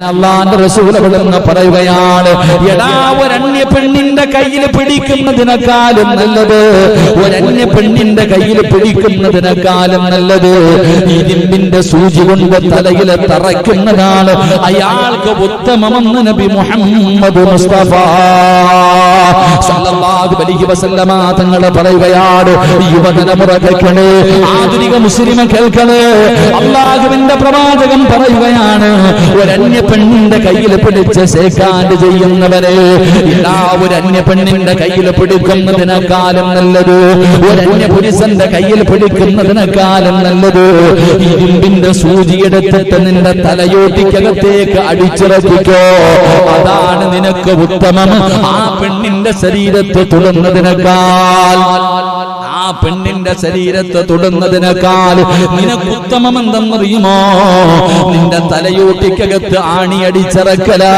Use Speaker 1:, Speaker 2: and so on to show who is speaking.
Speaker 1: അള്ളാന്റെ റസൂൽ പറയുകയാണ് എടാ ഒരന്യ പെണ്ണിന്റെ കയ്യിൽ പിടിക്കുന്നതിനേക്കാളും നല്ലത് ഒരന്യ പെണ്ണിന്റെ കയ്യിൽ പിടിക്കുന്നതിനേക്കാളും നല്ലത് ഇരുമ്പിന്റെ സൂചി കൊണ്ട് തലയിൽ തറയ്ക്കുന്നതാണ് അയാൾക്ക് ഉത്തമമെന്ന് നബി മുഹമ്മദ് മുസ്തഫ. തങ്ങൾ പറയുകയാണ് യുവതലമുറ കേൾക്കണേ ആധുനിക മുസ്ലിമ കേൾക്കണേ. അള്ളാഹുവിന്റെ പ്രവാചകൻ പറയുകയാണ് ഒരന്യ പെണ്ണിന്റെ കയ്യിൽ പിടിച്ച് സേക്കാണ്ട് ചെയ്യുന്നവരെ ഇതാ ഒരു അന്യ പെണ്ണിന്റെ കയ്യിൽ പിടിക്കുന്നതിനേക്കാളും നല്ലത് ഒരന്യ പുരുഷന്റെ കയ്യിൽ പിടിക്കുന്നതിനേക്കാളും നല്ലത് ഇരുമ്പിന്റെ സൂചിയെടുത്തിട്ട് നിന്റെ തലയോട്ടിക്കകത്തേക്ക് അടിച്ചിറപ്പിക്കോ അതാണ് നിനക്ക് ഉത്തമം. ആ പെണ്ണിന്റെ ശരീരത്തെ തൊടുന്നതിനേക്കാൾ ആ പെണ്ണിന്റെ ശരീരത്തെ തൊടുന്നതിനേക്കാൾ നിനക്ക് ഉത്തമം എന്തെന്നറിയുമോ നിന്റെ തലയോട്ടിക്കകത്ത് ആണിയടിച്ചിറക്കലാ.